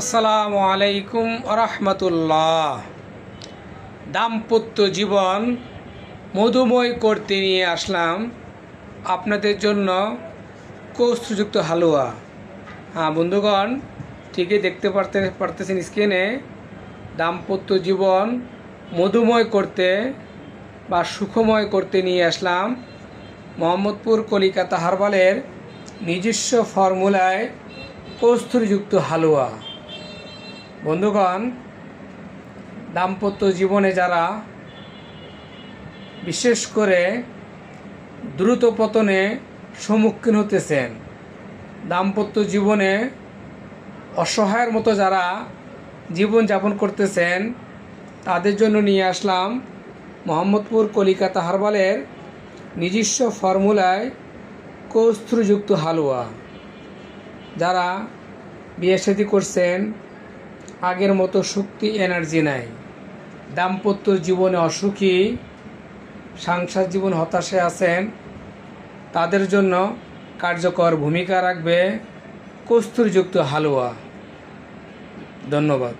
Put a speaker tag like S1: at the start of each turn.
S1: আসসালামু আলাইকুম রহমতুল্লাহ দাম্পত্য জীবন মধুময় করতে নিয়ে আসলাম আপনাদের জন্য কৌস্তুযুক্ত হালুয়া। হ্যাঁ বন্ধুগণ, ঠিকই দেখতে পারতে, পারতেছেন স্ক্রিনে, দাম্পত্য জীবন মধুময় করতে বা সুখময় করতে নিয়ে আসলাম মোহাম্মদপুর কলিকাতা হারবালের নিজস্ব ফর্মুলায় কস্তুরযুক্ত হালুয়া। বন্ধুগণ, দাম্পত্য জীবনে যারা বিশেষ করে দ্রুত পতনে সম্মুখীন হতেছেন, দাম্পত্য জীবনে অসহায়ের মতো যারা জীবন যাপন করতেছেন, তাদের জন্য নিয়ে আসলাম মোহাম্মদপুর কলিকাতা হারবালের নিজস্ব ফর্মুলায় কস্তুরযুক্ত হালুয়া, যারা বিয়ে শাদী করছেন আগের মতো শক্তি এনার্জি নাই। দাম্পত্য জীবনে অসুখী, সাংসার জীবন হতাশে আছেন, তাদের জন্য কার্যকর ভূমিকা রাখবে কস্তুরযুক্ত হালুয়া। ধন্যবাদ।